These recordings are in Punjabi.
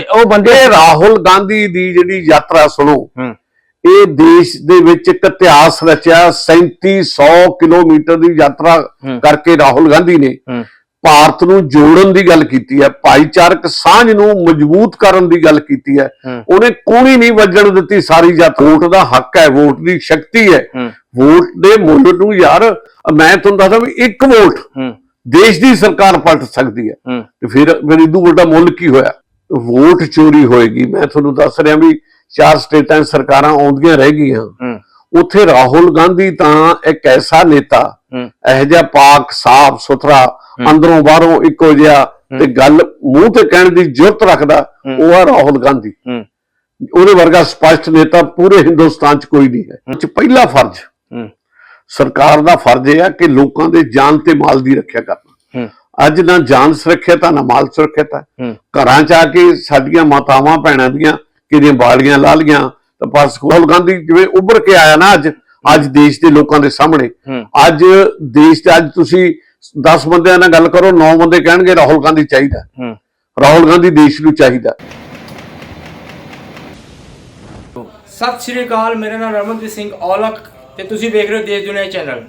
ਉਹ ਬੰਦੇ ਰਾਹੁਲ ਗਾਂਧੀ ਦੀ ਜਿਹੜੀ ਯਾਤਰਾ ਸੁਣੋ। ਇਹ ਦੇਸ਼ ਦੇ ਵਿੱਚ ਇੱਕ ਇਤਿਹਾਸ ਰਚਿਆ 3700 ਕਿਲੋਮੀਟਰ ਦੀ ਯਾਤਰਾ। ਕਰਕੇ ਰਾਹੁਲ ਗਾਂਧੀ ਨੇ ਭਾਰਤ ਨੂੰ ਜੋੜਨ ਦੀ ਗੱਲ ਕੀਤੀ ਹੈ ਭਾਈਚਾਰਕ ਸਾਂਝ ਨੂੰ ਮਜ਼ਬੂਤ ਕਰਨ ਦੀ ਗੱਲ ਕੀਤੀ ਹੈ। ਉਹਨੇ ਕੋਣੀ ਨਹੀਂ ਵੱਜਣ ਦਿੱਤੀ ਸਾਰੀ ਜੱਤ ਵੋਟ ਦਾ ਹੱਕ ਹੈ ਵੋਟ ਦੀ ਸ਼ਕਤੀ ਹੈ। ਵੋਟ ਦੇ ਮੁੱਲ ਨੂੰ ਯਾਰ ਮੈਂ ਤੁਹਾਨੂੰ ਦੱਸਦਾ ਵੀ ਇੱਕ ਵੋਟ ਦੇਸ਼ ਦੀ ਸਰਕਾਰ ਪਲਟ ਸਕਦੀ ਹੈ। ਹੂੰ। ਤੇ ਫਿਰ ਫਿਰ ਇਦੋਂ ਵੱਡਾ ਮੁੱਲ ਕੀ ਹੋਇਆ? ਵੋਟ ਚੋਰੀ ਹੋਏਗੀ। ਮੈਂ ਤੁਹਾਨੂੰ ਦੱਸ ਰਿਹਾ ਵੀ ਚਾਰ ਸਟੇਟਾਂ ਸਰਕਾਰਾਂ ਆਉਂਦੀਆਂ ਰਹਿ ਗਈਆਂ। ਉੱਥੇ ਰਾਹੁਲ ਗਾਂਧੀ ਤਾਂ ਇੱਕ ਐਸਾ ਨੇਤਾ ਇਹੋ ਜਿਹਾ ਪਾਕ ਸਾਫ਼ ਸੁਥਰਾ ਅੰਦਰੋਂ ਬਾਹਰੋਂ ਇੱਕੋ ਜਿਹਾ ਤੇ ਗੱਲ ਮੂੰਹ ਤੇ ਕਹਿਣ ਦੀ ਜ਼ਰੂਰਤ ਰੱਖਦਾ ਉਹ ਆ ਰਾਹੁਲ ਗਾਂਧੀ। ਉਹਦੇ ਵਰਗਾ ਸਪਸ਼ਟ ਨੇਤਾ ਪੂਰੇ ਹਿੰਦੁਸਤਾਨ 'ਚ ਕੋਈ ਨਹੀਂ ਹੈ। ਇਹ 'ਚ ਪਹਿਲਾ ਫਰਜ਼ ਸਰਕਾਰ ਦਾ ਫਰਜ਼ ਇਹ ਆ ਕਿ ਲੋਕਾਂ ਦੇ ਜਾਨ ਤੇ ਮਾਲ ਦੀ ਰੱਖਿਆ ਕਰਨਾ। ਅੱਜ ਨਾ ਜਾਨ ਸੁਰੱਖਿਅਤ ਆ ਨਾ ਮਾਲ ਸੁਰੱਖਿਅਤ ਆ। ਘਰਾਂ ਚ ਆ ਕੇ ਸਾਡੀਆਂ ਮਾਤਾਵਾਂ ਭੈਣਾਂ ਦੀਆਂ ਕਿਹਦੀਆਂ ਬਾਲੀਆਂ ਲਾ ਲੀਆਂ ਤਾਂ ਬਸ ਰਾਹੁਲ ਗਾਂਧੀ ਜਿਵੇਂ ਉੱਭਰ ਕੇ ਆਇਆ ਨਾ ਅੱਜ ਅੱਜ ਦੇਸ਼ ਦੇ ਲੋਕਾਂ ਦੇ ਸਾਹਮਣੇ। ਅੱਜ ਦੇਸ਼ 'ਚ ਅੱਜ ਤੁਸੀਂ 10 ਬੰਦਿਆਂ ਨਾਲ ਗੱਲ ਕਰੋ 9 ਬੰਦੇ ਕਹਿਣਗੇ ਰਾਹੁਲ ਗਾਂਧੀ ਚਾਹੀਦਾ। ਰਾਹੁਲ ਗਾਂਧੀ ਦੇਸ਼ ਨੂੰ ਚਾਹੀਦਾ। ਸਤਿ ਸ਼੍ਰੀ ਅਕਾਲ ਮੇਰਾ ਨਾਮ ਰਮਨਦੀਪ ਸਿੰਘ ਔਲਖ ਤੇ ਤੁਸੀਂ ਵੇਖ ਰਹੇ ਹੋ ਦੇਸ਼ ਦੁਨੀਆ ਚੈਨਲ।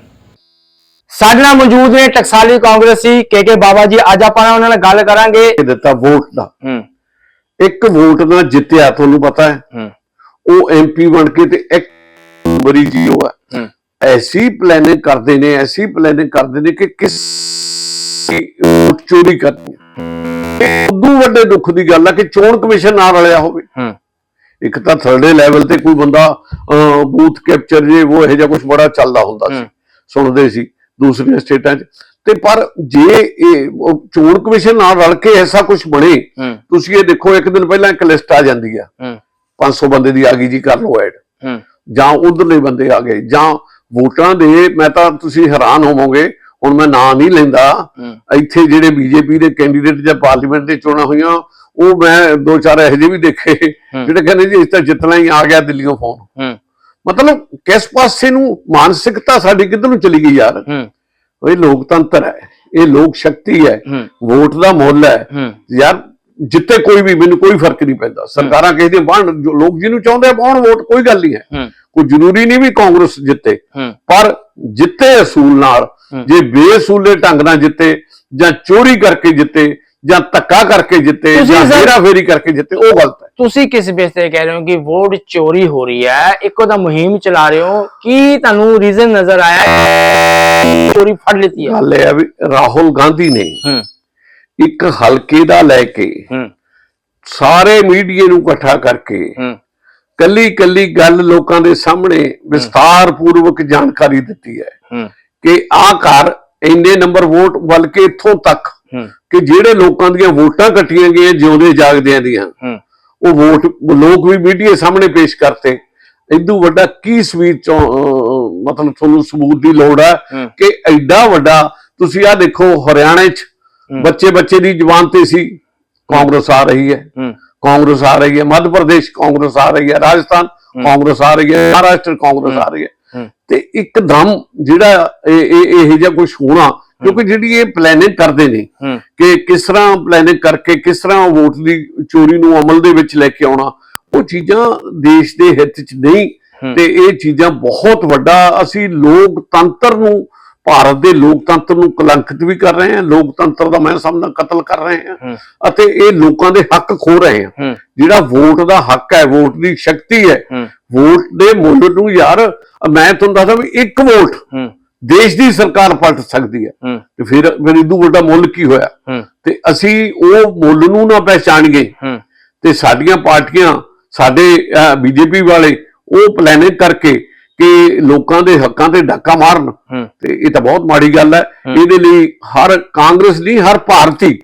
ਸਾਡੇ ਨਾਲ ਮੌਜੂਦ ਨੇ ਟਕਸਾਲੀ ਕਾਂਗਰਸੀ ਕੇ ਕੇ ਬਾਬਾ ਜੀ। ਅੱਜ ਆਪਾਂ ਉਹਨਾਂ ਨਾਲ ਗੱਲ ਕਰਾਂਗੇ। ਦਿੱਤਾ ਵੋਟ ਦਾ। ਹੂੰ। ਇੱਕ ਵੋਟ ਨਾਲ ਜਿੱਤਿਆ ਤੁਹਾਨੂੰ ਪਤਾ ਹੈ। ਹੂੰ। ਉਹ ਐਮਪੀ ਬਣ ਕੇ ਤੇ ਇੱਕ ਬਰੀ ਜੀਓ ਹੈ। ਹੂੰ। ਐਸੀ ਪਲੈਨਿੰਗ ਕਰਦੇ ਨੇ ਐਸੀ ਪਲੈਨਿੰਗ ਕਰਦੇ ਨੇ ਕਿ ਕਿਸ ਵੋਟ ਚੋਰੀ ਕਰਨੀ ਹੈ। ਉਦੋਂ ਵੱਡੇ ਦੁੱਖ ਦੀ ਗੱਲ ਹੈ ਕਿ ਚੋਣ ਕਮਿਸ਼ਨ ਨਾਲ ਰਲਿਆ ਹੋਵੇ। ਹੂੰ। ਇੱਕ ਤਾਂ ਥਰਡੇ ਲੈਵਲ ਤੇ ਕੋਈ ਬੰਦਾ ਬੂਥ ਕੈਪਚਰ ਜੇ ਉਹ ਇਹੋ ਜਿਹਾ ਕੁਝ ਬੜਾ ਚੱਲਦਾ ਹੁੰਦਾ ਸੀ। ਸੁਣਦੇ ਸੀ। ਦੂਸਰੀਆਂ ਸਟੇਟਾਂ 'ਚ। ਤੇ ਪਰ ਜੇ ਇਹ ਚੋਣ ਕਮਿਸ਼ਨ ਨਾਲ ਰਲ ਕੇ ਐਸਾ ਕੁਝ ਬਣੇ ਤੁਸੀਂ ਇਹ ਦੇਖੋ ਇੱਕ ਦਿਨ ਪਹਿਲਾਂ ਇੱਕ ਲਿਸਟ ਆ ਜਾਂਦੀ ਆ। ਹੂੰ। 500 ਬੰਦੇ ਦੀ ਆ ਗਈ ਜੀ ਕਰ ਲਓ ਐਡ। ਜਾਂ ਉਧਰਲੇ ਬੰਦੇ ਆ ਗਏ ਜਾਂ ਵੋਟਾਂ ਦੇ ਮੈਂ ਤਾਂ ਤੁਸੀਂ ਹੈਰਾਨ ਹੋਵੋਗੇ ਹੁਣ ਮੈਂ ਨਾਂ ਨਹੀਂ ਲੈਂਦਾ। ਇੱਥੇ ਜਿਹੜੇ ਬੀਜੇਪੀ ਦੇ ਕੈਂਡੀਡੇਟ ਜਾਂ ਪਾਰਲੀਮੈਂਟ ਦੇ ਚੋਣਾਂ ਹੋਈਆਂ ਉਹ ਮੈਂ ਦੋ ਚਾਰ ਇਹੋ ਜਿਹੇ ਵੀ ਦੇਖੇ ਜਿਹੜੇ ਕਹਿੰਦੇ ਜੀ ਇਸ ਤਾਂ ਜਿੱਤਣਾ ਹੀ ਆ ਗਿਆ ਦਿੱਲੀੋਂ ਫੋਨ। ਮਤਲਬ ਕਿਸ ਪਾਸੇ ਨੂੰ ਮਾਨਸਿਕਤਾ ਸਾਡੀ ਕਿੱਧਰ ਨੂੰ ਚਲੀ ਗਈ ਯਾਰ? ਹੂੰ। ਇਹ ਲੋਕਤੰਤਰ ਹੈ ਇਹ ਲੋਕ ਸ਼ਕਤੀ ਹੈ ਵੋਟ ਦਾ ਮੁੱਲ ਹੈ। ਯਾਰ ਜਿੱਤੇ ਕੋਈ ਵੀ ਮੈਨੂੰ ਕੋਈ ਫ਼ਰਕ ਨਹੀਂ ਪੈਂਦਾ। ਸਰਕਾਰਾਂ ਕਿਸੇ ਦੀਆਂ ਬਾਹਣ ਜੋ ਲੋਕ ਜਿਹਨੂੰ ਚਾਹੁੰਦੇ ਆ ਪਾਉਣ ਵੋਟ ਕੋਈ ਗੱਲ ਨਹੀਂ ਹੈ। ਕੋਈ ਜ਼ਰੂਰੀ ਨਹੀਂ ਵੀ ਕਾਂਗਰਸ ਜਿੱਤੇ। ਪਰ ਜਿੱਤੇ ਅਸੂਲ ਨਾਲ। ਜੇ ਬੇਅਸੂਲੇ ਢੰਗ ਨਾਲ ਜਿੱਤੇ ਜਾਂ ਚੋਰੀ ਕਰਕੇ ਜਿੱਤੇ ਜਾਂ ਧੱਕਾ ਕਰਕੇ ਜਿੱਤੇ ਤੁਸੀਂ ਜਾਂ ਸਰ- ਹੇਰਾ ਫੇਰੀ ਕਰਕੇ ਜਿੱਤੇ ਉਹ ਗਲਤ ਹੈ। ਤੁਸੀਂ ਕਿਸ ਬੇਸ ਤੇ ਕਹਿ ਰਹੇ ਹੋ ਕਿ ਵੋਟ ਚੋਰੀ ਹੋ ਰਹੀ ਹੈ? ਇੱਕੋ ਦਾ ਮੁਹਿੰਮ ਚਲਾ ਰਹੇ ਹੋ। ਕੀ ਤੁਹਾਨੂੰ ਰੀਜ਼ਨ ਨਜ਼ਰ ਆਇਆ? ਚੋਰੀ ਫੜ ਲਿੱਤੀ ਹੈ? ਗੱਲ ਇਹ ਆ ਵੀ ਰਾਹੁਲ ਗਾਂਧੀ ਨੇ ਹੂੰ। ਇੱਕ ਹਲਕੇ ਦਾ ਲੈ ਕੇ ਹੂੰ। ਸਾਰੇ ਮੀਡੀਆ ਨੂੰ ਇਕੱਠਾ ਕਰਕੇ ਹੂੰ। ਕੱਲੀ ਕੱਲੀ ਗੱਲ ਲੋਕਾਂ ਦੇ ਸਾਹਮਣੇ ਵਿਸਥਾਰ ਪੂਰਵਕ ਜਾਣਕਾਰੀ ਦਿੱਤੀ ਹੈ ਹੂੰ। ਕਿ ਆਹ ਘਰ ਇੰਨੇ ਨੰਬਰ ਵੋਟ ਬਲਕਿ ਇੱਥੋਂ ਤੱਕ ਕਿ ਜਿਹੜੇ ਲੋਕਾਂ ਦੀਆਂ ਵੋਟਾਂ ਕੱਟੀਆਂ ਗਈਆਂ ਜਿਉਂਦੇ ਜਾਗਦਿਆਂ ਦੀਆਂ ਉਹ ਵੋਟ ਲੋਕ ਵੀ ਮੀਡੀਆ ਸਾਹਮਣੇ ਪੇਸ਼ ਕਰਤੇ। ਇਦੋਂ ਵੱਡਾ ਕੀ ਸਵੀਰ ਚੋਂ ਅਹ, ਮਤਲਬ ਤੁਹਾਨੂੰ ਸਬੂਤ ਦੀ ਲੋੜ ਹੈ। ਕਿ ਐਡਾ ਵੱਡਾ ਤੁਸੀਂ ਆ ਦੇਖੋ ਹਰਿਆਣੇ 'ਚ। ਬੱਚੇ ਬੱਚੇ ਦੀ ਜ਼ੁਬਾਨ ਤੇ ਸੀ ਕਾਂਗਰਸ ਆ ਰਹੀ ਹੈ। ਕਾਂਗਰਸ ਆ ਰਹੀ ਹੈ ਮੱਧ ਪ੍ਰਦੇਸ਼ ਕਾਂਗਰਸ ਆ ਰਹੀ ਹੈ ਰਾਜਸਥਾਨ ਕਾਂਗਰਸ ਆ ਰਹੀ ਹੈ ਮਹਾਰਾਸ਼ਟਰ ਕਾਂਗਰਸ ਆ ਰਹੀ ਹੈ। ਹੂੰ। ਤੇ ਇੱਕਦਮ ਜਿਹੜਾ ਇਹ ਇਹ ਇਹ ਜਿਹਾ ਕੁਝ ਹੋਣਾ ਕਿਉਂਕਿ ਜਿਹੜੀ ਇਹ ਪਲੈਨਿੰਗ ਕਰਦੇ ਨੇ ਕਿ ਕਿਸ ਤਰ੍ਹਾਂ ਪਲੈਨਿੰਗ ਕਰਕੇ ਕਿਸ ਤਰ੍ਹਾਂ ਵੋਟ ਦੀ ਚੋਰੀ ਨੂੰ ਅਮਲ ਦੇ ਵਿੱਚ ਲੈ ਕੇ ਆਉਣਾ ਉਹ ਚੀਜ਼ਾਂ ਦੇਸ਼ ਦੇ ਹਿੱਤ 'ਚ ਨਹੀਂ। ਤੇ ਇਹ ਚੀਜ਼ਾਂ ਬਹੁਤ ਵੱਡਾ ਅਸੀਂ ਲੋਕਤੰਤਰ ਨੂੰ ਭਾਰਤ ਦੇ ਲੋਕਤੰਤਰ ਨੂੰ ਕਲੰਕਿਤ ਵੀ ਕਰ ਰਹੇ ਹਾਂ ਲੋਕਤੰਤਰ ਦਾ ਮੈਂ ਸਮਝਦਾ ਕਤਲ ਕਰ ਰਹੇ ਹਾਂ ਅਤੇ ਇਹ ਲੋਕਾਂ ਦੇ ਹੱਕ ਖੋ ਰਹੇ ਹਾਂ। ਜਿਹੜਾ ਵੋਟ ਦਾ ਹੱਕ ਹੈ ਵੋਟ ਦੀ ਸ਼ਕਤੀ ਹੈ ਵੋਟ ਦੇ ਮੁੱਲ ਨੂੰ ਯਾਰ ਮੈਂ ਤੁਹਾਨੂੰ ਦੱਸਦਾ ਵੀ ਇੱਕ ਵੋਟ ਦੇਸ਼ ਦੀ ਸਰਕਾਰ ਪਲਟ ਸਕਦੀ ਹੈ। ਤੇ ਫਿਰ ਫਿਰ ਇਦੋਂ ਵੱਡਾ ਮੁੱਲ ਕੀ ਹੋਇਆ? ਤੇ ਅਸੀਂ ਉਹ ਮੁੱਲ ਨੂੰ ਨਾ ਹੂੰ। ਤੇ ਸਾਡੀਆਂ ਪਾਰਟੀਆਂ ਸਾਡੇ ਬੀਜੇਪੀ ਵਾਲੇ ਉਹ ਪਲੈਨਿੰਗ ਕਰਕੇ ਕਿ ਲੋਕਾਂ ਦੇ ਹੱਕਾਂ ਤੇ ਡਾਕਾ ਮਾਰਨ। ਤੇ ਇਹ ਤਾਂ ਬਹੁਤ ਮਾੜੀ ਗੱਲ ਹੈ। ਇਹਦੇ ਲਈ ਹਰ ਕਾਂਗਰਸ ਨਹੀਂ ਹਰ ਭਾਰਤੀ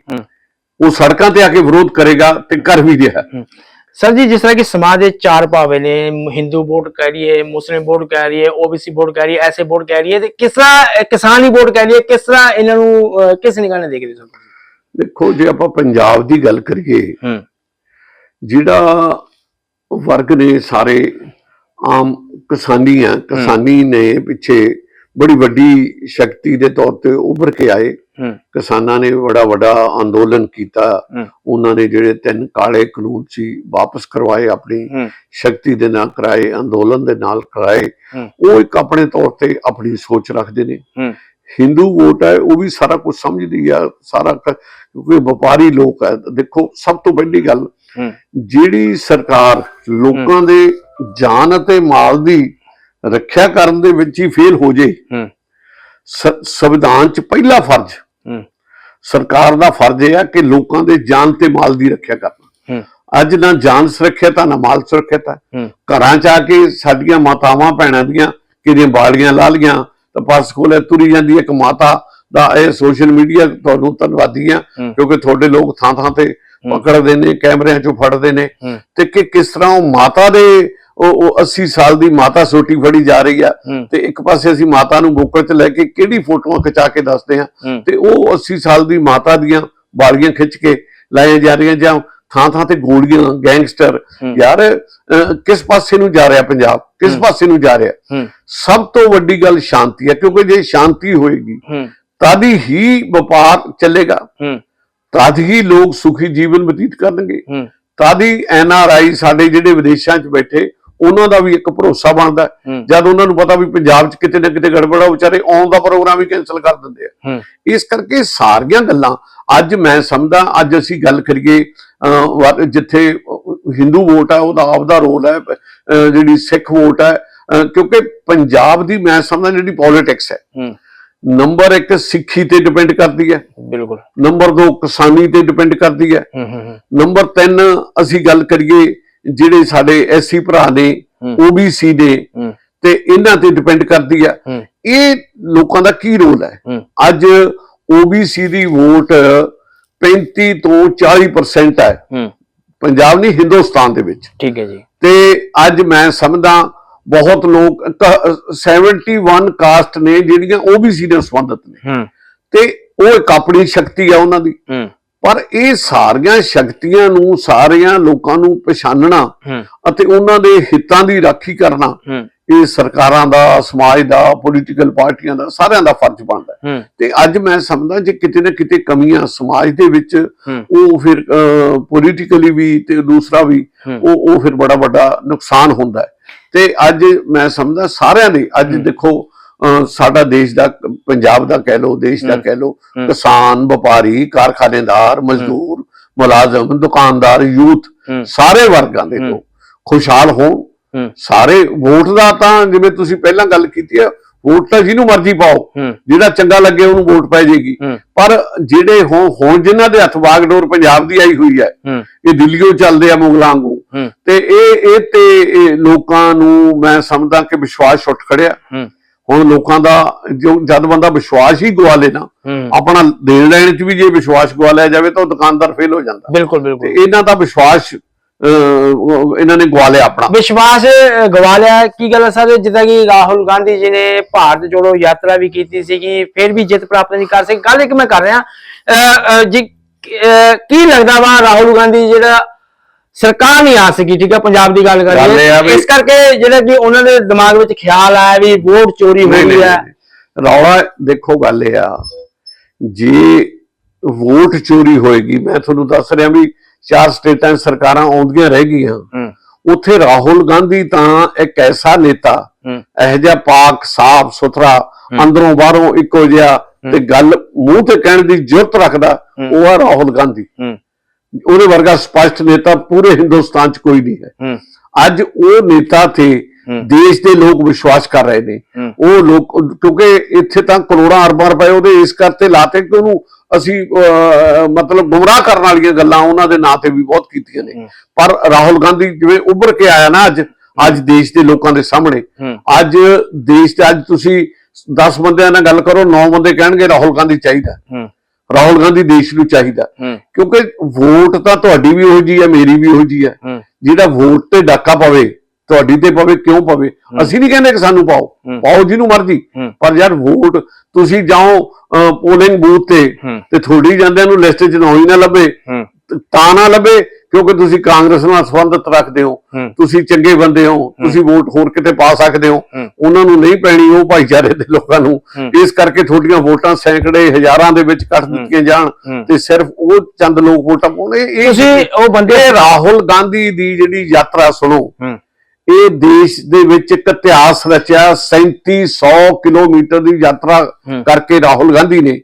ਉਹ ਸੜਕਾਂ ਤੇ ਆ ਕੇ ਵਿਰੋਧ ਕਰੇਗਾ ਤੇ ਕਰ ਵੀ ਰਿਹਾ। ਸਰ ਜੀ ਜਿਸ ਤਰ੍ਹਾਂ ਕਿ ਸਮਾਜ ਦੇ ਚਾਰ ਭਾਵੇਂ ਨੇ ਹਿੰਦੂ ਵੋਟ ਕਹਿ ਹੈ ਮੁਸਲਿਮ ਵੋਟ ਕਹਿ ਹੈ ਓਬੀਸੀ ਵੋਟ ਕਹਿ ਹੈ ਐਸੇ ਵੋਟ ਕਹਿ ਹੈ ਤੇ ਕਿਸ ਤਰ੍ਹਾਂ ਕਿਸਾਨੀ ਵੋਟ ਕਹਿ ਹੈ ਕਿਸ ਤਰ੍ਹਾਂ ਇਹਨਾਂ ਨੂੰ ਕਿਸ ਨਿਗਾਹ ਨਾਲ ਦੇਖ ਰਹੇ ਹੋ ਸਰ ਦੇਖੋ ਜੇ ਆਪਾਂ ਪੰਜਾਬ ਦੀ ਗੱਲ ਕਰੀਏ ਜਿਹੜਾ ਵਰਗ ਨੇ ਸਾਰੇ ਆਮ ਕਿਸਾਨੀ ਆ ਕਿਸਾਨੀ ਨੇ ਪਿੱਛੇ ਬੜੀ ਵੱਡੀ ਸ਼ਕਤੀ ਦੇ ਤੌਰ ਤੇ ਉੱਭਰ ਕੇ ਆਏ। ਕਿਸਾਨਾਂ ਨੇ ਬੜਾ ਵੱਡਾ ਅੰਦੋਲਨ ਕੀਤਾ। ਉਹਨਾਂ ਨੇ ਜਿਹੜੇ ਤਿੰਨ ਕਾਲੇ ਕਾਨੂੰਨ ਸੀ ਵਾਪਸ ਕਰਵਾਏ ਆਪਣੀ ਸ਼ਕਤੀ ਦੇ ਨਾਲ ਕਰਾਏ ਅੰਦੋਲਨ ਦੇ ਨਾਲ ਕਰਾਏ। ਉਹ ਇੱਕ ਆਪਣੇ ਤੌਰ ਤੇ ਆਪਣੀ ਸੋਚ ਰੱਖਦੇ ਨੇ। ਹਿੰਦੂ ਵੋਟ ਹੈ ਉਹ ਵੀ ਸਾਰਾ ਕੁਝ ਸਮਝਦੀ ਆ ਸਾਰਾ ਕਿਉਂਕਿ ਵਪਾਰੀ ਲੋਕ ਹੈ ਦੇਖੋ ਸਭ ਤੋਂ ਪਹਿਲੀ ਗੱਲ ਜਿਹੜੀ ਸਰਕਾਰ ਲੋਕਾਂ ਦੇ ਜਾਨ ਅਤੇ ਮਾਲ ਦੀ ਰੱਖਿਆ ਕਰਨ ਦੇ ਵਿੱਚ ਹੀ ਫੇਲ ਹੋ ਜੇ। ਸੰਵਿਧਾਨ 'ਚ ਪਹਿਲਾ ਫਰਜ਼ ਸਰਕਾਰ ਦਾ ਫਰਜ਼ ਇਹ ਆ ਕਿ ਲੋਕਾਂ ਦੇ ਜਾਨ ਤੇ ਮਾਲ ਦੀ ਰੱਖਿਆ ਕਰਨਾ। ਅੱਜ ਨਾ ਜਾਨ ਸੁਰੱਖਿਅਤ ਆ ਨਾ ਮਾਲ ਸੁਰੱਖਿਅਤ ਆ। ਘਰਾਂ 'ਚ ਆ ਕੇ ਸਾਡੀਆਂ ਮਾਤਾਵਾਂ ਭੈਣਾਂ ਦੀਆਂ ਕਿਹਦੀਆਂ ਬਾਲੀਆਂ ਲਾ ਲੀਆਂ ਤਾਂ ਪਰਸ ਕੋਲੇ ਤੁਰੀ ਜਾਂਦੀ ਇੱਕ ਮਾਤਾ ਦਾ ਇਹ ਸੋਸ਼ਲ ਮੀਡੀਆ ਤੁਹਾਨੂੰ ਧੰਨਵਾਦੀ ਆ। ਕਿਉਂਕਿ ਤੁਹਾਡੇ ਲੋਕ ਥਾਂ ਥਾਂ ਤੇ ਪਕੜਦੇ ਨੇ ਕੈਮਰਿਆਂ 'ਚੋਂ ਫੜਦੇ ਨੇ। ਤੇ ਕਿ ਕਿਸ ਤਰ੍ਹਾਂ ਉਹ ਮਾਤਾ ਦੇ ਉਹ ਉਹ 80 ਸਾਲ ਦੀ ਮਾਤਾ ਸੋਟੀ ਫੜੀ ਜਾ ਰਹੀ ਆ। ਤੇ ਇੱਕ ਪਾਸੇ ਅਸੀਂ ਮਾਤਾ ਨੂੰ ਬੋਕਰ 'ਚ ਲੈ ਕੇ ਕਿਹੜੀ ਫੋਟੋਆਂ ਖਿਚਾ ਕੇ ਦੱਸਦੇ ਆ। ਤੇ ਉਹ 80 ਸਾਲ ਦੀ ਮਾਤਾ ਦੀਆਂ ਬਾਲੀਆਂ ਖਿੱਚ ਕੇ ਲਾਈਆਂ ਜਾ ਰਹੀਆਂ ਜਾਂ ਥਾਂ ਥਾਂ ਤੇ ਗੋਲੀਆਂ ਗੈਂਗਸਟਰ। ਯਾਰ ਕਿਸ ਪਾਸੇ ਨੂੰ ਜਾ ਰਿਹਾ ਪੰਜਾਬ? ਕਿਸ। ਪਾਸੇ ਨੂੰ ਜਾ ਰਿਹਾ? ਸਭ ਤੋਂ ਵੱਡੀ ਗੱਲ ਸ਼ਾਂਤੀ ਹੈ ਕਿਉਂਕਿ ਜੇ ਸ਼ਾਂਤੀ ਹੋਏਗੀ ਹੀ ਵਪਾਰ ਚੱਲੇਗਾ? ਹੂੰ। ਤਦ ਹੀ ਲੋਕ ਸੁਖੀ ਜੀਵਨ ਬਤੀਤ ਕਰਨਗੇ। ਹੂੰ। ਤਦ ਹੀ ਐਨ ਆਰ ਆਈ ਸਾਡੇ ਜਿਹੜੇ ਵਿਦੇਸ਼ਾਂ 'ਚ ਬੈਠੇ ਉਹਨਾਂ ਦਾ ਵੀ ਇੱਕ ਭਰੋਸਾ ਬਣਦਾ। ਜਦ ਉਹਨਾਂ ਨੂੰ ਪਤਾ ਵੀ ਪੰਜਾਬ 'ਚ ਕਿਤੇ ਨਾ ਕਿਤੇ ਗੜਬੜ ਵਿਚਾਰੇ ਆਉਣ ਦਾ ਪ੍ਰੋਗਰਾਮ ਹੀ ਕੈਨਸਲ ਕਰ ਦਿੰਦੇ ਆ। ਇਸ ਕਰਕੇ ਸਾਰੀਆਂ ਗੱਲਾਂ ਅੱਜ ਮੈਂ ਸਮਝਦਾ ਅੱਜ ਅਸੀਂ ਗੱਲ ਕਰੀਏ ਜਿੱਥੇ ਹਿੰਦੂ ਵੋਟ ਹੈ ਉਹਦਾ ਆਪਦਾ ਰੋਲ ਹੈ ਜਿਹੜੀ ਸਿੱਖ ਵੋਟ ਹੈ ਕਿਉਂਕਿ ਪੰਜਾਬ ਦੀ ਮੈਂ ਸਮਝਦਾ ਜਿਹੜੀ ਪੋਲਿਟਿਕਸ ਹੂੰ। ਨੰਬਰ 1 ਸਿੱਖੀ ਤੇ ਡਿਪੈਂਡ ਕਰਦੀ ਹੈ। ਬਿਲਕੁਲ। ਨੰਬਰ 2 ਕਿਸਾਨੀ ਤੇ ਡਿਪੈਂਡ ਕਰਦੀ ਹੈ। ਨੰਬਰ 3 ਅਸੀਂ ਗੱਲ ਕਰੀਏ ਜਿਹੜੇ ਸਾਡੇ ਐਸਸੀ ਭਰਾ ਨੇ। ਓਬੀਸੀ ਹੂੰ। ਤੇ ਇਹਨਾਂ ਤੇ ਡਿਪੈਂਡ ਕਰਦੀ ਹੈ। ਹੂੰ। ਇਹ ਲੋਕਾਂ ਦਾ ਕੀ ਰੋਲ ਹੈ? ਅੱਜ OBC ਦੀ ਵੋਟ 35 ਤੋਂ 40% ਹੈ। ਹੂੰ। ਪੰਜਾਬ ਨਹੀਂ ਹਿੰਦੁਸਤਾਨ ਦੇ ਵਿੱਚ। ਠੀਕ ਹੈ ਜੀ। ਤੇ ਅੱਜ ਮੈਂ ਸਮਝਦਾ ਬਹੁਤ ਲੋਕ ਕ- 71 ਕਾਸਟ ਨੇ ਜਿਹੜੀਆਂ OBC ਨਾਲ ਸੰਬੰਧਿਤ ਨੇ। ਹੂੰ। ਤੇ ਉਹ ਇੱਕ ਆਪਣੀ ਸ਼ਕਤੀ ਆ ਉਹਨਾਂ ਦੀ। ਪਰ ਇਹ ਸਾਰੀਆਂ ਸ਼ਕਤੀਆਂ ਨੂੰ ਸਾਰਿਆਂ ਲੋਕਾਂ ਨੂੰ ਪਛਾਣਨਾ ਅਤੇ ਉਹਨਾਂ ਦੇ ਹਿੱਤਾਂ ਦੀ ਰਾਖੀ ਕਰਨਾ ਇਹ ਸਰਕਾਰਾਂ ਦਾ ਸਮਾਜ ਦਾ ਪੋਲੀਟੀਕਲ ਪਾਰਟੀਆਂ ਦਾ ਸਾਰਿਆਂ ਦਾ ਫਰਜ਼ ਬਣਦਾ। ਤੇ ਅੱਜ ਮੈਂ ਸਮਝਦਾ ਜੇ ਕਿਤੇ ਨਾ ਕਿਤੇ ਕਮੀਆਂ ਸਮਾਜ ਦੇ ਵਿੱਚ ਉਹ ਫਿਰ ਪੋਲੀਟੀਕਲੀ ਵੀ ਤੇ ਦੂਸਰਾ ਵੀ। ਉਹ ਉਹ ਫਿਰ ਬੜਾ ਵੱਡਾ ਨੁਕਸਾਨ ਹੁੰਦਾ ਹੈ। ਤੇ ਅੱਜ ਮੈਂ ਸਮਝਦਾ ਸਾਰਿਆਂ ਦੇ ਅੱਜ ਦੇਖੋ ਸਾਡਾ ਦੇਸ਼ ਦਾ ਪੰਜਾਬ ਦਾ ਕਹਿ ਲਓ ਦੇਸ਼ ਦਾ। ਕਹਿ ਲਓ ਹੂੰ। ਕਿਸਾਨ ਵਪਾਰੀ ਕਾਰਖਾਨੇਦਾਰ ਮਜ਼ਦੂਰ ਮੁਲਾਜ਼ਮ ਦੁਕਾਨਦਾਰ ਯੂਥ ਸਾਰੇ ਵਰਗਾਂ ਦੇ। ਲੋਕ ਖੁਸ਼ਹਾਲ ਹੋਣ। ਹੂੰ। ਸਾਰੇ ਵੋਟ ਦਾ ਤਾਂ ਜਿਵੇਂ ਤੁਸੀਂ ਪਹਿਲਾਂ ਗੱਲ ਕੀਤੀ ਹੈ ਵੋਟ ਤਾਂ ਜਿਹਨੂੰ ਮਰਜ਼ੀ ਪਾਓ ਜਿਹੜਾ ਚੰਗਾ ਲੱਗੇ ਉਹਨੂੰ ਵੋਟ ਪੈ ਜਾਏਗੀ ਹੂੰ। ਪਰ ਜਿਹੜੇ ਹੋ ਹੁਣ ਜਿਨ੍ਹਾਂ ਦੇ ਹੱਥ ਬਾਗਡੋਰ ਪੰਜਾਬ ਦੀ ਆਈ ਹੋਈ ਹੈ ਇਹ ਦਿੱਲੀੋਂ ਚੱਲਦੇ ਆ ਮੁਗਲਾਂ ਵਾਂਗੂ। ਤੇ ਇਹ ਇਹ ਤੇ ਇਹ ਲੋਕਾਂ ਨੂੰ ਮੈਂ ਸਮਝਦਾ ਕਿ ਵਿਸ਼ਵਾਸ ਉੱਠ ਖੜਿਆ। ਹੁਣ ਲੋਕਾਂ ਦਾ ਜੋ ਜਦ ਬੰਦਾ ਵਿਸ਼ਵਾਸ ਹੀ ਗਵਾ ਲੇ ਨਾ ਆਪਣਾ ਦੇਣ ਲੈਣ ਚ ਵੀ ਜੇ ਵਿਸ਼ਵਾਸ ਗਵਾ ਲਿਆ ਜਾਵੇ ਤਾਂ ਉਹ ਦੁਕਾਨਦਾਰ ਫੇਲ ਹੋ ਜਾਂਦਾ। ਬਿਲਕੁਲ ਬਿਲਕੁਲ। ਇਹਨਾਂ ਦਾ ਵਿਸ਼ਵਾਸ ਇਹਨਾਂ ਨੇ ਗਵਾ ਲਿਆ ਆਪਣਾ। ਵਿਸ਼ਵਾਸ ਗਵਾ ਲਿਆ। ਕੀ ਗੱਲ ਹੈ ਸਰ? ਜਿੱਦਾਂ ਕਿ ਰਾਹੁਲ ਗਾਂਧੀ ਜੀ ਨੇ ਭਾਰਤ ਜੋੜੋ ਯਾਤਰਾ ਵੀ ਕੀਤੀ ਸੀਗੀ ਫਿਰ ਵੀ ਜਿੱਤ ਪ੍ਰਾਪਤ ਨਹੀਂ ਕਰ ਸਕੇ। ਕੱਲ ਇੱਕ ਮੈਂ ਕਰ ਰਿਹਾ ਜੀ ਕੀ ਲੱਗਦਾ ਵਾ ਰਾਹੁਲ ਗਾਂਧੀ ਜਿਹੜਾ ਸਰਕਾਰ ਨਹੀਂ ਆ ਸਕੀ ਠੀਕ ਹੈ ਪੰਜਾਬ ਦੀ ਗੱਲ ਗੱਲ ਇਹ ਕਰੀਏ ਆ ਵੀ- ਇਸ ਕਰਕੇ ਜਿਹੜਾ ਕਿ ਉਹਨਾਂ ਦੇ ਦਿਮਾਗ ਵਿੱਚ ਖਿਆਲ ਆਇਆ ਵੀ ਵੋਟ ਚੋਰੀ ਨਹੀਂ, ਹੋਈ ਨਹੀਂ, ਹੈ। ਨਹੀਂ। ਰੌਲਾ ਦੇਖੋ ਗੱਲ ਇਹ ਆ। ਜੇ ਵੋਟ ਚੋਰੀ ਹੋਏਗੀ ਮੈਂ ਤੁਹਾਨੂੰ ਦੱਸ ਰਿਹਾ ਵੀ ਚਾਰ ਸਟੇਟਾਂ 'ਚ ਸਰਕਾਰਾਂ ਆਉਂਦੀਆਂ ਰਹਿ ਗਈਆਂ। ਹੂੰ। ਉੱਥੇ ਰਾਹੁਲ ਗਾਂਧੀ ਤਾਂ ਇੱਕ ਐਸਾ ਨੇਤਾ ਹੂੰ। ਇਹ ਜਿਹਾ ਪਾਕ ਸਾਫ਼ ਸੁਥਰਾ ਅੰਦਰੋਂ ਬਾਹਰੋਂ ਇੱਕੋ ਜਿਹਾ ਤੇ ਗੱਲ ਮੂੰਹ ਤੇ ਕਹਿਣ ਦੀ ਜੁਰਤ ਰੱਖਦਾ ਹੂੰ। ਉਹ ਆ ਰਾਹੁਲ ਗਾਂਧੀ। ਹੂੰ। ਉਹਦੇ ਵਰਗਾ ਸਪਸ਼ਟ ਨੇਤਾ ਪੂਰੇ ਹਿੰਦੁਸਤਾਨ 'ਚ ਕੋਈ ਨਹੀਂ ਹੈ। ਅੱਜ ਉਹ ਨੇਤਾ ਤੇ। ਦੇਸ਼ ਦੇ ਲੋਕ ਵਿਸ਼ਵਾਸ ਕਰ ਰਹੇ ਨੇ। ਉਹ ਲੋਕ ਕਿਉਂਕਿ ਇੱਥੇ ਤਾਂ ਕਰੋੜਾਂ ਅਰਬਾਂ ਰੁਪਏ ਉਹਦੇ ਇਸ ਕਰਤੇ ਲਾਤੇ ਕਿ ਉਹਨੂੰ ਅਸੀਂ ਮਤਲਬ ਗੁੰਮਰਾਹ ਕਰਨ ਵਾਲੀਆਂ ਗੱਲਾਂ ਉਹਨਾਂ ਦੇ ਨਾਂ ਤੇ ਵੀ ਬਹੁਤ ਕੀਤੀਆਂ ਨੇ। ਪਰ ਰਾਹੁਲ ਗਾਂਧੀ ਜਿਵੇਂ ਉੱਭਰ ਕੇ ਆਇਆ ਨਾ ਅੱਜ ਅੱਜ ਦੇਸ਼ ਦੇ ਲੋਕਾਂ ਦੇ ਸਾਹਮਣੇ। ਅੱਜ ਦੇਸ਼ 'ਚ ਅੱਜ ਤੁਸੀਂ 10 ਬੰਦਿਆਂ ਨਾਲ ਗੱਲ ਕਰੋ 9 ਬੰਦੇ ਕਹਿਣਗੇ ਰਾਹੁਲ ਗਾਂਧੀ ਚਾਹੀਦਾ। ਰਾਹੁਲ ਗਾਂਧੀ ਦੇਸ਼ ਨੂੰ ਚਾਹੀਦਾ। ਕਿਉਂਕਿ ਵੋਟ ਤਾਂ ਤੁਹਾਡੀ ਵੀ ਉਹੋ ਜੀ ਹੈ ਮੇਰੀ ਵੀ ਉਹੋ ਜੀ ਹੈ। ਜਿਹੜਾ ਵੋਟ ਤੇ ਡਾਕਾ ਪਵੇ ਤੁਹਾਡੀ ਤੇ ਪਵੇ ਕਿਉਂ ਪਵੇ? ਅਸੀਂ ਨਹੀਂ ਕਹਿੰਦੇ ਕਿ ਸਾਨੂੰ ਪਾਓ। ਪਾਓ ਜਿਹਨੂੰ ਮਰਜ਼ੀ। ਪਰ ਯਾਰ ਵੋਟ ਤੁਸੀਂ ਜਾਓ ਪੋਲਿੰਗ ਬੂਥ ਤੇ ਤੇ ਥੋੜੀ ਜਾਂਦਿਆਂ ਨੂੰ ਲਿਸਟ 'ਚ ਨਾ ਹੀ ਨਾ ਲੱਭੇ। ਤਾਂ ਨਾ ਲੱਭੇ। ਕਿਉਂਕਿ ਤੁਸੀਂ ਕਾਂਗਰਸ ਨਾਲ ਸੰਬੰਧਤ ਰੱਖਦੇ ਹੋ। ਤੁਸੀਂ ਚੰਗੇ ਬੰਦੇ ਹੋ ਤੁਸੀਂ ਵੋਟ ਹੋਰ ਕਿਤੇ ਪਾ ਸਕਦੇ ਹੋ। ਉਹਨਾਂ ਨੂੰ ਨਹੀਂ ਪੈਣੀ ਉਹ ਭਾਈਚਾਰੇ ਦੇ ਲੋਕਾਂ ਨੂੰ। ਇਸ ਕਰਕੇ ਤੁਹਾਡੀਆਂ ਵੋਟਾਂ ਸੈਂਕੜੇ ਹਜ਼ਾਰਾਂ ਦੇ ਵਿੱਚ ਕੱਟ ਦਿੱਤੀਆਂ ਜਾਣ। ਤੇ ਸਿਰਫ ਉਹ ਚੰਦ ਲੋਕ ਵੋਟਾਂ ਪਾਉਣੇ ਇਹ ਤੁਸੀਂ ਉਹ ਬੰਦੇ ਰਾਹੁਲ ਗਾਂਧੀ ਦੀ ਜਿਹੜੀ ਯਾਤਰਾ ਸੁਣੋ ਇਹ ਦੇਸ਼ ਦੇ ਵਿੱਚ ਇੱਕ ਇਤਿਹਾਸ ਰਚਿਆ 3700 ਕਿਲੋਮੀਟਰ ਦੀ ਯਾਤਰਾ। ਕਰਕੇ ਰਾਹੁਲ ਗਾਂਧੀ ਨੇ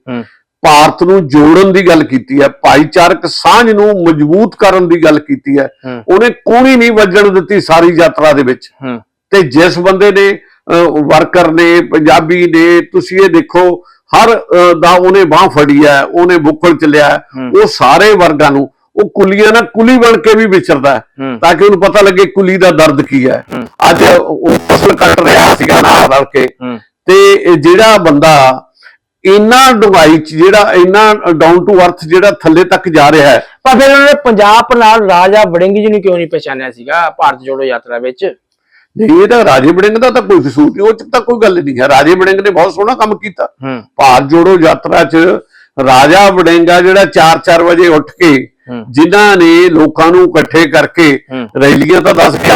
ਭਾਰਤ ਨੂੰ ਜੋੜਨ ਦੀ ਗੱਲ ਕੀਤੀ ਹੈ ਭਾਈਚਾਰਕ ਸਾਂਝ ਨੂੰ ਮਜ਼ਬੂਤ ਕਰਨ ਦੀ ਗੱਲ ਕੀਤੀ ਹੈ। ਉਹਨੇ ਕੋਣੀ ਨਹੀਂ ਵੱਜਣ ਦਿੱਤੀ ਸਾਰੀ ਯਾਤਰਾ ਦੇ ਵਿੱਚ ਤੇ ਜਿਸ ਬੰਦੇ ਨੇ ਵਰਕਰ ਨੇ ਪੰਜਾਬੀ ਨੇ ਤੁਸੀਂ ਇਹ ਦੇਖੋ ਹਰ ਦਾ ਉਹਨੇ ਬਾਹ ਫੜੀ ਹੈ ਉਹਨੇ ਬੁੱਕਲ ਚੱਲਿਆ। ਉਹ ਸਾਰੇ ਵਰਗਾਂ ਨੂੰ ਉਹ ਕੁਲੀਆਂ ਨਾਲ ਕੁਲੀ ਬਣ ਕੇ ਵੀ ਵਿਚਰਦਾ ਹੈ। ਤਾਂ ਕਿ ਉਹਨੂੰ ਪਤਾ ਲੱਗੇ ਕੁਲੀ ਦਾ ਦਰਦ ਕੀ ਹੈ। ਅੱਜ ਉਹ ਫਸਲ ਕੱਟ ਰਿਹਾ ਸੀਗਾ ਨਾਲ ਰਲ ਕੇ ਤੇ ਜਿਹੜਾ ਬੰਦਾ ਇੰਨਾ ਡੁੰਗਾਈ ਚ ਜਿਹੜਾ ਇੰਨਾ ਡਾਊਨ ਟੂ ਅਰਥ ਜਿਹੜਾ ਥੱਲੇ ਤੱਕ ਜਾ ਰਿਹਾ ਹੈ। ਪਰ ਫਿਰ ਉਹਨਾਂ ਨੇ ਪੰਜਾਬ ਨਾਲ ਰਾਜਾ ਵੜਿੰਗ ਜੀ ਨੂੰ ਕਿਉਂ ਨਹੀਂ ਪਛਾਣਿਆ ਸੀਗਾ ਭਾਰਤ ਜੋੜੋ ਯਾਤਰਾ ਵਿੱਚ? ਨਹੀਂ ਇਹਦਾ ਰਾਜੇ ਵੜਿੰਗ ਦਾ ਤਾਂ ਕੋਈ ਕਸੂਰ ਨਹੀਂ ਉਹ ਚ ਤਾਂ ਕੋਈ ਗੱਲ ਨਹੀਂ ਹੈ। ਰਾਜੇ ਵੜਿੰਗ ਨੇ ਬਹੁਤ ਸੋਹਣਾ ਕੰਮ ਕੀਤਾ। ਹੂੰ। ਭਾਰਤ ਜੋੜੋ ਯਾਤਰਾ 'ਚ ਰਾਜਾ ਵੜਿੰਗਾ ਜਿਹੜਾ 4-4 ਵਜੇ ਉੱਠ ਕੇ ਹੂੰ। ਜਿਨ੍ਹਾਂ ਨੇ ਲੋਕਾਂ ਨੂੰ ਇਕੱਠੇ ਕਰਕੇ ਹੂੰ। ਰੈਲੀਆਂ ਤਾਂ ਦੱਸ ਕੇ